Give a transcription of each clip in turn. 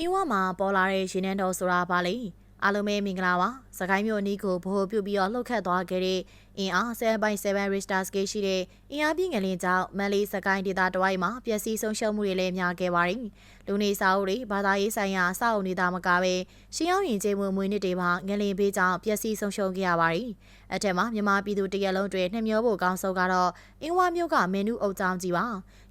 အင်းဝမှာပေါ်လာတဲ့ရှင်နန်းတော်ဆိုတာပါလေအားလုံးပဲမင်္ဂလာပါစကိုင်းမြို့အနီးကိုဗဟိုပြုပြီးတော့လှုပ်ခတ်သွားခဲ့တဲ့အင်းအား7.7 Richter scale ရှိတဲ့အင်းအားပြင်းငလင်းကြောင့်မန်လေးစကိုင်းဒေသတဝိုက်မှာပျက်စီးဆုံးရှုံးမှုတွေလည်းများခဲ့ပါတယ်လူနေစာအုပ်တွေဘာသာရေးဆိုင်ရာအဆောက်အုံတွေသာမကပဲရှင်းအောင်ရင်ကျေးမွေမွေနှစ်တွေမှာငလင်းပေးကြောင့်ပျက်စီးဆုံးရှုံးခဲ့ရပါတယ်အထက်မှာမြန်မာပြည်သူတရက်လုံးတွေနှမျောဖို့ကောင်းဆုံးကတော့အင်းဝမြို့ကမင်းနူးအုပ်ချောင်းကြီးပါ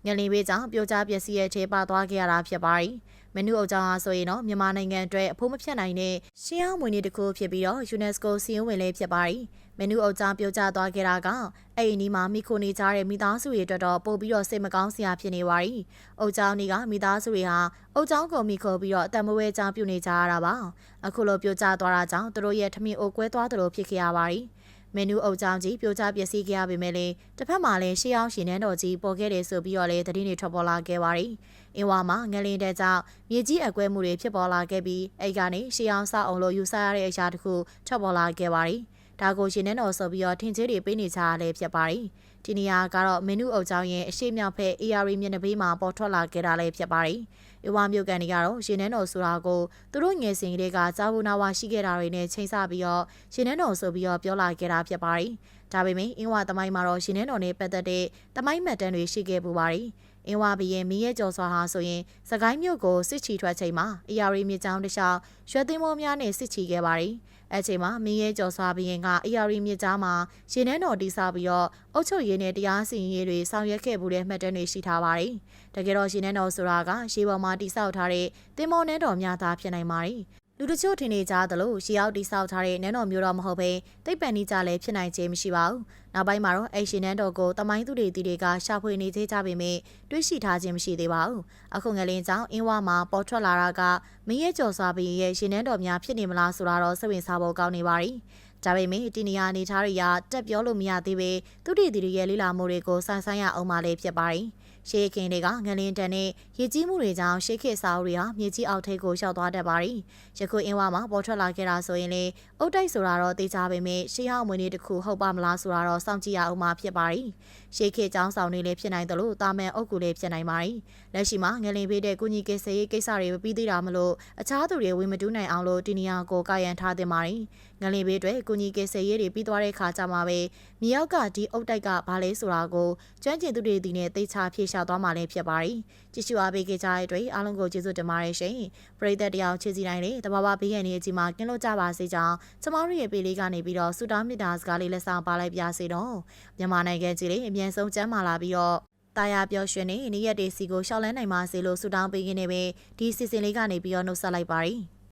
ငလင်းပေးကြောင့်ပြိုကျပျက်စီးရဲ့ခြေပါသွားခဲ့ရတာဖြစ်ပါတယ် မနုအုပ်ကြောင်းအားဆိုရင်တော့မြန်မာနိုင်ငံအတွက်အဖို့မဖြတ်နိုင်တဲ့ရှင်းအောင်မွေနေ့တစ်ခုဖြစ်ပြီးတော့ UNESCO စီရင်ဝင်လေးဖြစ်ပါတယ်။မနုအုပ်ကြောင်းပြောကြားသွားခဲ့တာကအဲ့ဒီနီးမှာမိခိုနေကြတဲ့မိသားစုတွေအတွက်တော့ပို့ပြီးတော့စိတ်မကောင်းစရာဖြစ်နေပါပြီ။အုပ်ကြောင်းတွေကမိသားစုတွေဟာအုပ်ကြောင်းကိုမိခိုပြီးတော့အတမဝဲကြောင်းပြုနေကြရတာပါ။အခုလိုပြောကြားသွားတာကြောင့်သူတို့ရဲ့ထမင်းအိုကွဲသွားတယ်လို့ဖြစ်ခဲ့ရပါတယ်။ မင်းနူးအုပ်ချောင်းကြီးပြိုကျပျက်စီးခဲ့ရပေမဲ့လည်းတစ်ဖက်မှာလည်းရှေးအောင်ရှင်နန်းတော်ကြီးပေါ်ခဲ့တယ်ဆိုပြီးတော့လည်းသတင်းတွေထွက်ပေါ်လာခဲ့ပါတယ်။အင်းဝါမှာငလင်းတဲ့ကြောင့်မြေကြီးအကွဲမှုတွေဖြစ်ပေါ်လာခဲ့ပြီးအဲ့ကနေရှေးအောင်စအောင်လို့ယူဆရတဲ့အရာတစ်ခုထွက်ပေါ်လာခဲ့ပါတယ်။ ဒါကိုရှင်နန်းတော်ဆိုပြီးတော့ထင်ကြီးတွေပေးနေကြရလဲဖြစ်ပါတယ်။ဒီနေရာကတော့မင်းနူးအုပ်ချောင်းရဲ့အရှိမြောက်ဖက် AR မျက်နှာပေးမှာပေါ်ထွက်လာခဲ့တာလည်းဖြစ်ပါတယ်။။ဝါမြို့ကန်တွေကတော့ရှင်နန်းတော်ဆိုတာကိုသူတို့ငယ်စဉ်ကလေးကကြားဘူးနာဝါရှိခဲ့တာတွေနဲ့ချိန်ဆပြီးတော့ရှင်နန်းတော်ဆိုပြီးတော့ပြောလာခဲ့တာဖြစ်ပါတယ်။ဒါပေမဲ့အင်းဝသမိုင်းမှာတော့ရှင်နန်းတော်နဲ့ပတ်သက်တဲ့သမိုင်းမှတ်တမ်းတွေရှိခဲ့ပူပါတယ်။ အင်းဝဘရင်မီးရဲကျော်စွာဟာဆိုရင်စကိုင်းမြို့ကိုစစ်ချီထွက်ချိန်မှာအရာရီမြစ်ကြောင်းတစ်လျှောက်ရွှေသိမ်းမောများနဲ့စစ်ချီခဲ့ပါတယ်။အဲချိန်မှာမင်းရဲကျော်စွာဘရင်ကအီယာရီမြစ်ကြားမှာရေနန်းတော်တိဆောက်ပြီးတော့အုတ်ချုပ်ရည်နဲ့တရားစီရင်ရေးတွေဆောင်ရွက်ခဲ့မှုတဲ့မှတ်တမ်းတွေရှိထားပါတယ်။တကယ်တော့ရေနန်းတော်ဆိုတာကရေပေါ်မှာတိဆောက်ထားတဲ့တင်မောနန်းတော်များသားဖြစ်နိုင်ပါတယ်။ လူတချို့ထင်နေကြသလိုရှီရောက်တိဆောက်ထားတဲ့နန်းတော်မျိုးတော်မဟုတ်ဘဲတိတ်ပန်နီကြလည်းဖြစ်နိုင်ခြင်းမရှိပါဘူး။နောက်ပိုင်းမှာတော့အဲ့ရှင်နန်းတော်ကိုတမိုင်းသူတွေတီတွေကရှာဖွေနေသေးကြပေမဲ့တွေးရှိထားခြင်းမရှိသေးပါဘူး။အခုငလင်းကြောင့်အင်းဝမှာပေါ်ထွက်လာတာကမင်းရဲ့ကြော်စွာဘီရဲ့ရှင်နန်းတော်များဖြစ်နေမလားဆိုတာတော့စိတ်ဝင်စားဖို့ကောင်းနေပါပြီ။ဒါပေမဲ့ဒီနေရာအနေထားတွေကတက်ပြောလို့မရသေးပေသူတီတီတွေရဲ့လိလာမှုတွေကိုဆိုင်ဆိုင်ရအောင်မလေးဖြစ်ပါတယ်။ ရှေးခင်တွေကငလင်းတန်နဲ့ရည်ကြီးမှုတွေကြောင့်ရှေးခေတ်စာအုပ်တွေဟာမြေကြီးအောက်ထိပ်ကိုရောက်သွားတတ်ပါတယ်။ယခုအင်းဝါမှာပေါ်ထွက်လာခဲ့တာဆိုရင်လေအုတ်တိုက်ဆိုတာတော့သိကြပေမဲ့ရှေးဟောင်းမွေးနေ့တစ်ခုဟုတ်ပါမလားဆိုတာတော့စောင့်ကြည့်ရအောင်မှာဖြစ်ပါတယ်။ရှေးခေတ်ကျောင်းဆောင်တွေလည်းဖြစ်နိုင်တယ်လို့တာမန်အုပ်ကူလည်းဖြစ်နိုင်ပါတယ်။လက်ရှိမှာငလင်းပေးတဲ့ကုညီကိစ္စရေးကိစ္စတွေမပြီးသေးတာမလို့အခြားသူတွေဝင်မတူးနိုင်အောင်လို့ဒီနေရာကိုကာယံထားတင်ပါတယ်။ငလင်းပေးအတွက်ကုညီကိစ္စရေးတွေပြီးသွားတဲ့ခါကျမှပဲမြေအောက်ကဒီအုတ်တိုက်ကဘာလဲဆိုတာကိုကျွမ်းကျင်သူတွေဒီနဲ့သိချဖြေရှာသွားမှလည်းဖြစ်ပါတယ်။ကြည့်ရှုအားပေးကြတဲ့အတွက်အားလုံးကိုကျေးဇူးတင်ပါတယ်ရှင်။ပရိသတ်တယောက်ချစ်စီတိုင်းလေးတဘာဝဘေးရန်နေအကြီးမှာကင်းလို့ကြပါစေကြောင်းကျမတို့ရဲ့ပေးလေးကနေပြီးတော့ဆုတောင်းမေတ္တာစကားလေးလက်ဆောင်ပါလိုက်ပါစေတော့။မြန်မာနိုင်ငံကြီးလေးအမြန်ဆုံးကျန်းမာလာပြီးတော့တာယာပျော်ရွှင်နေနေ့ရက်တွေစီကိုရှောက်လန်းနိုင်ပါစေလို့ဆုတောင်းပေးရင်းနဲ့ပဲဒီစီစဉ်လေးကနေပြီးတော့နှုတ်ဆက်လိုက်ပါရစေ။